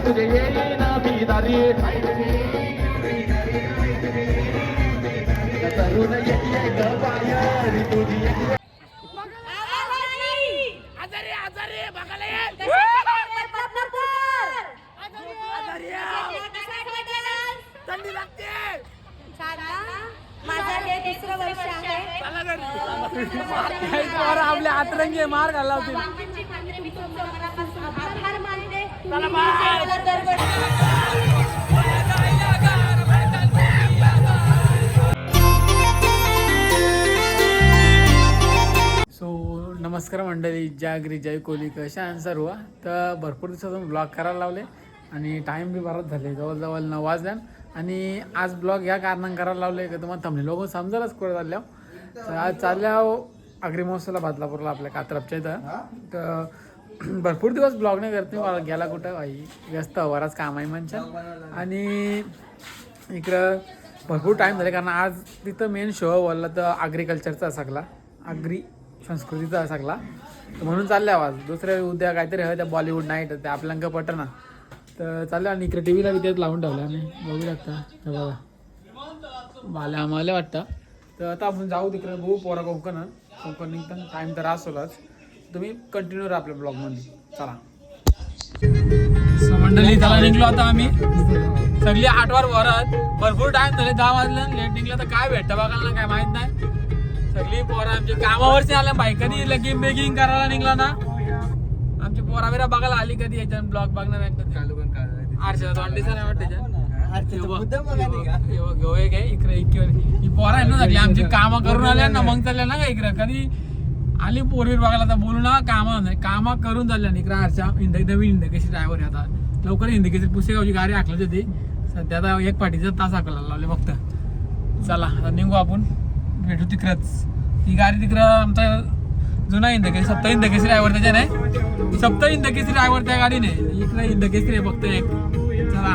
तुझे येईन बिदारी तरुण येते ग बाहेर तुझी येते आजारी आजारी बघायला ये थंडी लागते माझं हे दुसरं वर्ष आहे. चला घरी आपल्या हातरंगी मार घालला होती चला बाय. नमस्कार मंडळी जय अग्री जय कोहली कशा आहे सर्व? तर भरपूर दिवसातून ब्लॉग करायला लावले आणि टाईम बी बराच झाले जवळजवळ नऊ वाजल्या आणि आज ब्लॉग ह्या कारणानं करायला लावले का तुम्हाला थंबले लोक समजायलाच कुठं चालल्या तर आज चालल्या अग्री महोत्सवला बदलापूरला आपल्या कात्रपच्या इथं. तर भरपूर दिवस ब्लॉग नाही करते मला गेला कुठं? भाई व्यस्त बराच काम आहे म्हणच्या. आणि इकडं भरपूर टाईम झाले. कारण आज तिथं मेन शो बोलला तर ॲग्रिकल्चरचा सगळा. अग्री संस्कृतीचा सगळा. तर म्हणून चालले आवाज. दुसऱ्या उद्या काहीतरी हवं त्या बॉलिवूड नाईट ते आपल्याला पट ना तर चाललं आणि इकडे टी व्हीला विद्यात लावून ठेवलं आणि बघू शकता हे बघा. बाले आम्हाला वाटतं. तर आता आपण जाऊ तिकडे. बघू पोरा कोकण. कोकण निघताना टाईम तर असोलाच. तुम्ही कंटिन्यू राहा आपल्या ब्लॉगमध्ये चला. मंडळी त्याला निघलो आता आम्ही. सगळी आठवार वरात. भरपूर टाइम झाले दहा वाजले लेट निघलं. तर काय भेटतं बघायला ना काय माहीत नाही. सगळी पोरं आमच्या कामावरची आल्या. बाई कधी लगीन बेगिंग करायला निघला ना? आमची पोरा बिरा बघायला आली कधी याच्या ब्लॉग बघणार नाही कधी. आरशा तोंडीचा नाही वाटत इकडे इकडे. ही पोरा आहे ना सगळी. आमची कामं करून आल्या ना मग चालल्या ना का इकडे. कधी आली पोरवीर बघायला आता बोलू ना कामा नाही. कामा करून झाल्या ना इकडे आरच्या हिंद नवीन हिंदकेशी ड्रायव्हर आता. लवकर हिंदकेशी पुसेगावची गाडी आखली होती. सध्या आता एक पाठीचा तास आकला लावले फक्त. चला आता निघू आपण. भेटू तिकडंच. ही गाडी तिकडं आमचा जुना इंदकेश सप्त हिंदकेसरी ड्रायव्हर त्याच्या नाही सप्त हिंदकेसरी ड्रायव्हर त्या गाडीने. इकडे हिंदकेसरी आहे फक्त एक. चला.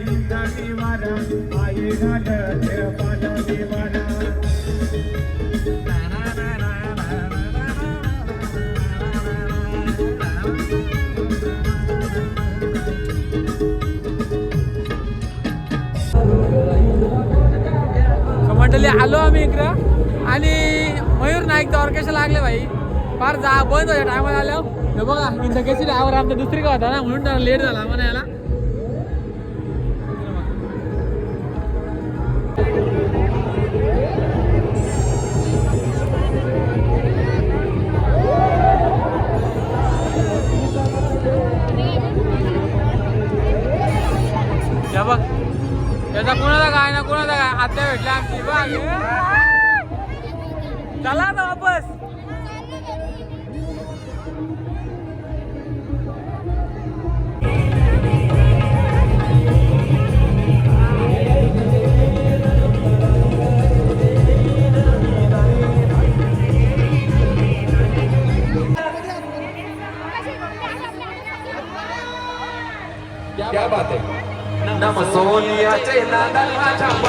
म्हटली मंडळी आलो आम्ही इकडं. आणि मयूर नाईक तर ऑर्केस्ट्रा लागले भाई. फार जा बंद होत्या टायमाला आल्या बघा मी इंदकेशी आवर आमचा दुसरी का होता ना म्हणून लेट झाला म्हणायला याला त्याचा कोणाचा काय ना कोणाचा काय आत्या भेटला आमची. बघ. चला वापस. सोनियाचे नादाल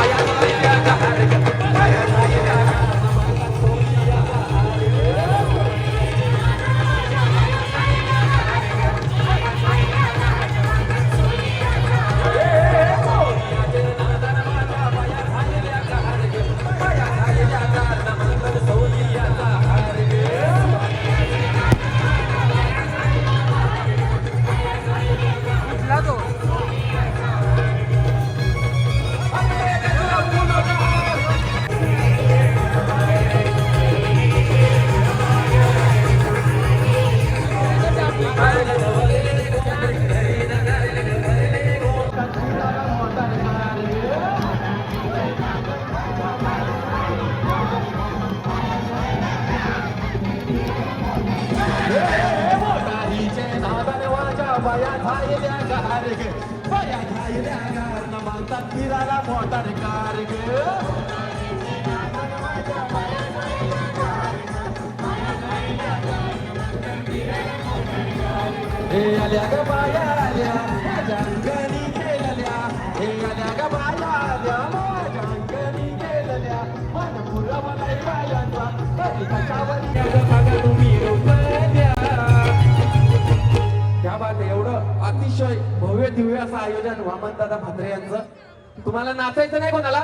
हे आल्या ग बाया आल्या माझ्या अंगणी गेलेल्या हे आल्या ग बाया आल्या माझ्या अंगणी गेलेल्या मन बायांचा कधी कशावर बघा तुम्ही त्या बात एवढं अतिशय भव्य दिव्य असं आयोजन वामन दादा म्हात्रे यांचं तुम्हाला नाचायचं नाही कोणाला?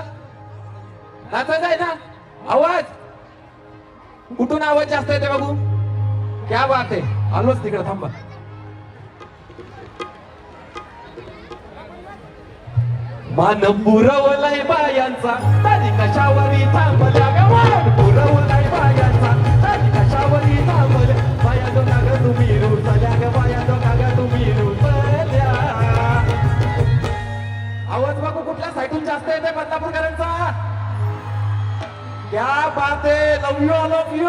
नाचायचं आहे ना? आवाज? कुठून आवाज जास्त येते बघू? क्या बात आहे. आलोच तिकडे थांबा. मान पुरवलाय बायांचा. तरी कशावरी थांबल्या ग पुरवलाय बायांचा. तरी कशावरी थांबल्या. बाया तो का तुम्ही रुचल्या ग बाया तो का तुम्ही रुचल्या आवाज बघू कुठल्या साईडून जास्त येते बदलापूरकरांचा? क्या बात आहे लव यू लव यू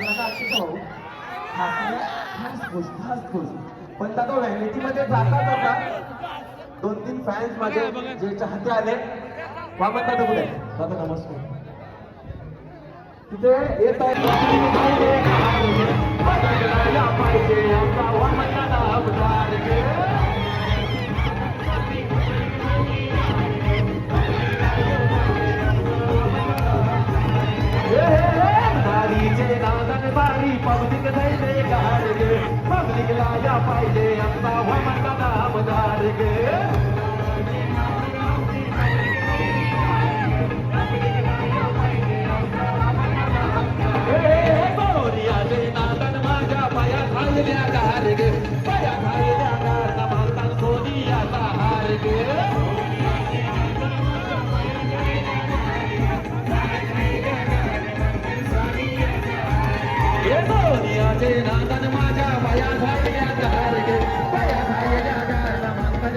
दम लागला भाऊ हासल्या, हास पण दादा व्हॅनिटी मध्ये जाता जाता दोन तीन फॅन्स माझे जे चाहते आले. वामन दादा कुठे दादा नमस्कार. तिथे येत आहे सोनियाचे नादन माझ्या पाया खायल्या गार गे पाया खायल्या गार ना म्हणतात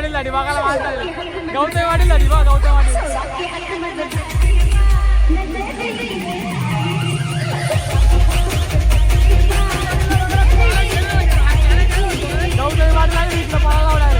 वाढील झाली बघायला वाट लागली गौतमी वाढील झाली बघ गवते वाढील. गौतमी वाढील लागली इकडं पळायला लावला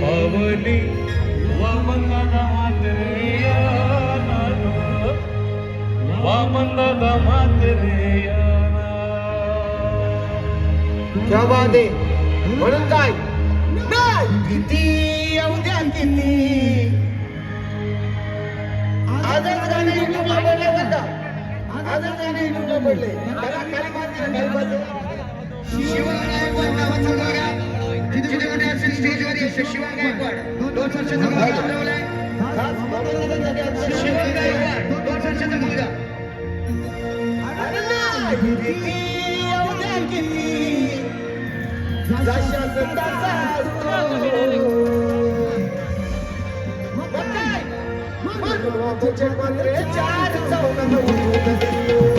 पावली वामंगना वामंगना क्या बात आहे म्हणून काय? नाही. किती येऊ द्या किती? आजच आजच गाणे युट्यूबला पडले त्याला खाली बाजूला, खाली बाजूला. शिवराम गायकवाड नावाचा मुलगा तिथे कुठे असेल स्टेजवर येतो शिवराम गायकवाड दोन वर्षाचा मुलगा ठरवलाय गायकवाड दोन वर्षाचा मुलगा किती येऊ किती जशा संताचा असतो. मनोवाचं मंत्रे चार चौकात चार चौकात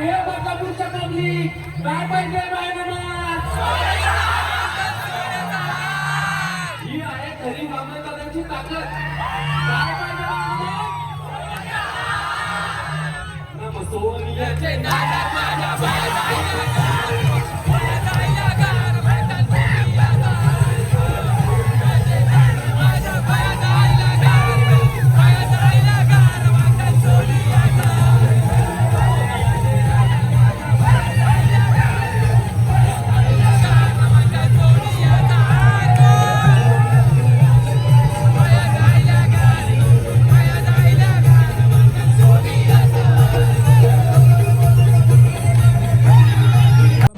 हे बदलापूरच्या पब्लिक काय पाहिजे ही आहे खरी काय पाहिजे सोनियाचे माझ्या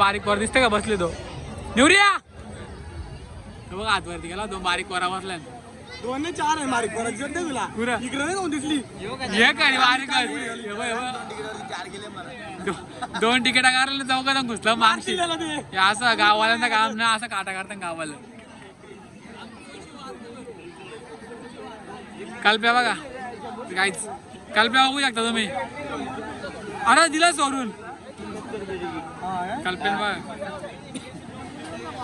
बारीक वर दिसते का? बसले तो. निवरिया तो बघ आत वरती गेला दोन बारीक वरा बसला दोन चार आहे जर दे तुला. पुरा इकडे नाही कोण दिसली? एक आणि बारीक दोन तिकीट काढले जाऊन घुसलं मागशी ते. हे असं गाववाल्यांचं काम ना असं काटा काढता गावाला कालप्या बघा. काहीच कालप्या बघू शकता तुम्ही. अरे दिला सोडून. कालप्या बघा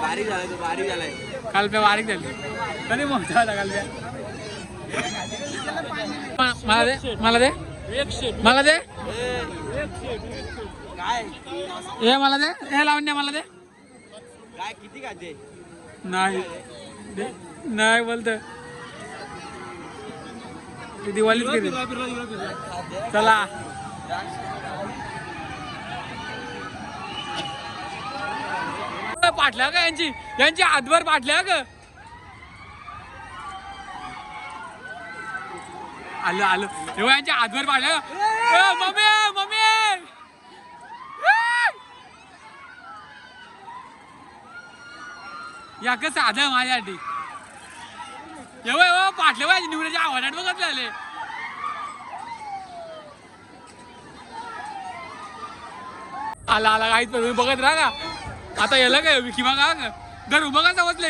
बारीक झालाय तो बारीक झालाय. कालप्या बारीक झाली. तरी मोठा होता कालप्या मला दे मला दे. मला दे. काय? हे मला दे. हे लावून द्या मला दे. काय किती खाते? नाही. दे. नाही बोलत दिवाळीच चला. पाटल्या का यांची? यांची हातभर पाठल्या का? आलं आलं. तेव्हा यांच्या हातभर पाठल्या मम्मी मम्मी! या कसं साधं माझ्यासाठी. एवढं एवढं पाटले पाहिजे निवड्याच्या आव्हानात बघत आले आला आला काहीच तुम्ही बघत राहा ना. आता याला काय विकी बघा घर उभं का समजले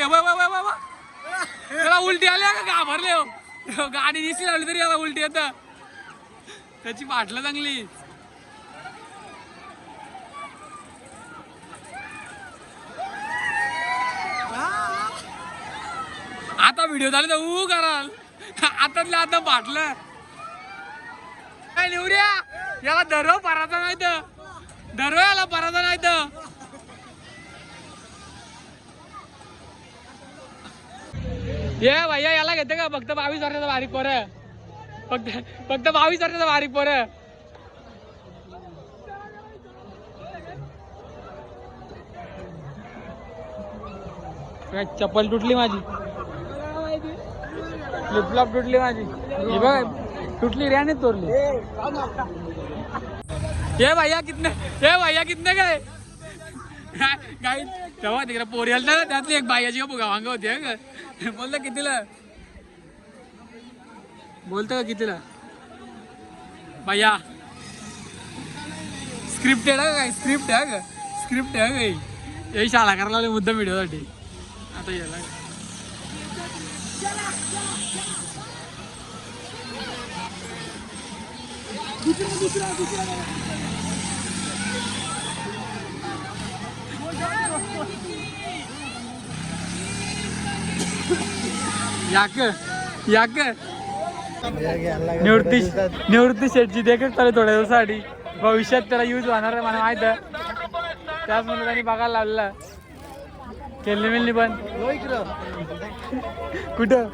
त्याला उलटी आली का? घाबरले हो. हो गाडी दिसली लावली तरी याला उलटी येत. त्याची बाटलं चांगली. आता व्हिडिओ झाले तर ऊ कराल. आतातल्या आता बाटलं काय निवड्या याला दरव पराचा नाही तर. दरव याला पराचा नाही तर. ये भैया याला घेते का? फक्त बावीस वर्षाचा बारीक पोर. फक्त फक्त बावीस वर्षाचा बारीक पोर. काय चप्पल तुटली माझी? फ्लिपफ्लॉप तुटली माझी. ही बघ तुटली रे तोडली. ये भैया कितने ये भैया कितने गए? काही तेव्हा तिकडे पोरी आलता ना त्यातली एक बायाची बघा वांग होती हं का बोलता कितीला बोलत का कितीला भैया स्क्रिप्ट आहे काय स्क्रिप्ट आहे का स्क्रिप्ट आहे काही हे शाळा करायला लावले मुद्दा व्हिडिओसाठी आता याला याक याक. निवृत्ती निवृत्ती शेटची देखील चालू थोड्या दिवसासाठी. भविष्यात त्याला यूज होणार आहे मला माहीत त्याच म्हणून त्यांनी बघायला लावलेला केली मिलनी पण. कुठं?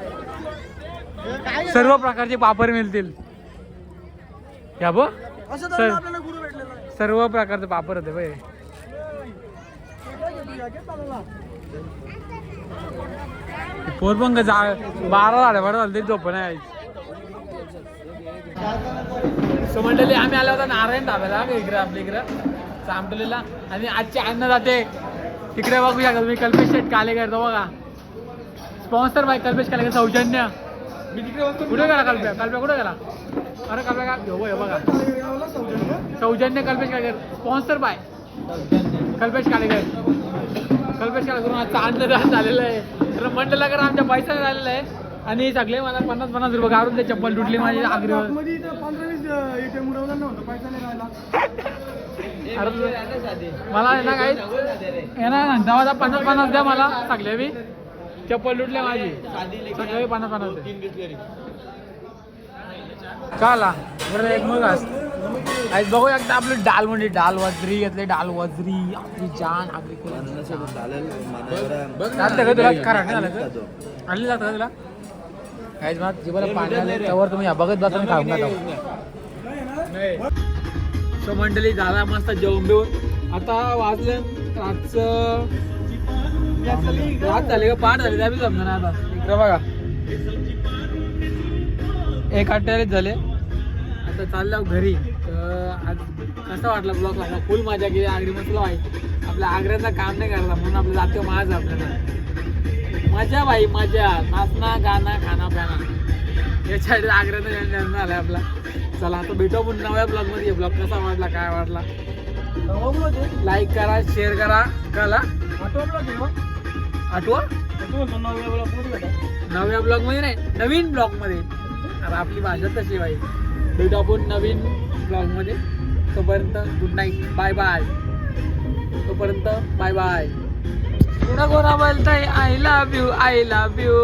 सर्व प्रकारचे पापड मिळतील. या सर्व प्रकारचे पापड होते बाई पोर पण जा बारा झाले बरं झालं ते झोप नाही सो मंडळी आम्ही आल्या होता नारायण धाब्याला इकडे आपल्या इकडं चामटलेला आणि आजचे अन्न जाते. तिकडे बघू शकता तुम्ही? कल्पेश शेट काले करतो बघा. स्पॉन्सर बाय कल्पेश कालेकर सौजन्य. कुठे गेला कल्प्या? कल्प्या कुठे गेला? अरे कल्प्या का हो बघा. सौजन्य कल्पेश कालेकर स्पॉन्सर बाय कल्पेश कालेकर. कल्पेश कालेकर आजचा अन्नदान झालेलं आहे. तर मंडळला कर आमच्या पैसा झालेला आहे. आणि सगळे मला पन्नास पन्नास रुपये गारून ते चप्पल तुटली माझी अरे मला आहे ना काही येणार दहा दहा पन्नास पन्नास द्या मला सगळे बी. चप्पल लुटले माझी. सगळे पन्नास पन्नास द्या. का आला बरं एक मग आज बघू एकदा आपली डाल म्हणजे डाल वजरी घेतले डाल वजरी आपली जान आपली चालतं का तुला कराटे झालं? का आणली जातं का तुला? काहीच मग पाणी आलं त्यावर तुम्ही या. बघत बसा आणि खाऊन नका सो मंडळी झाला मस्त जेवण बिवून आता वाजलं रातचं रात झाली का? पाठ झाली त्या बी समजा आता. इकडे बघा. एक अठ्ठावीस झाले. आता चाललो घरी. आज कसा वाटला ब्लॉग लागला फुल मजा केली. आगरी मसला माहिती आपल्या आग्र्याचं काम नाही करला म्हणून आपलं जाते माझ आपल्याला. मजा भाई मजा. नाचना गाणं खाना प्याना याच्यासाठी आग्र्यानं जन्म झालाय आपला. चला आता भेटू आपण नव्या ब्लॉगमध्ये. ब्लॉग कसा वाटला काय वाटला? लाईक करा शेअर करा. कला. आठवा नव्या ब्लॉगमध्ये नाही नवीन ब्लॉगमध्ये. आता आपली भाषा तशी बाई भेटू आपण नवीन ब्लॉगमध्ये तोपर्यंत गुड नाईट बाय बाय तोपर्यंत बाय बाय कोणा कोणा बोलताय I love you I love you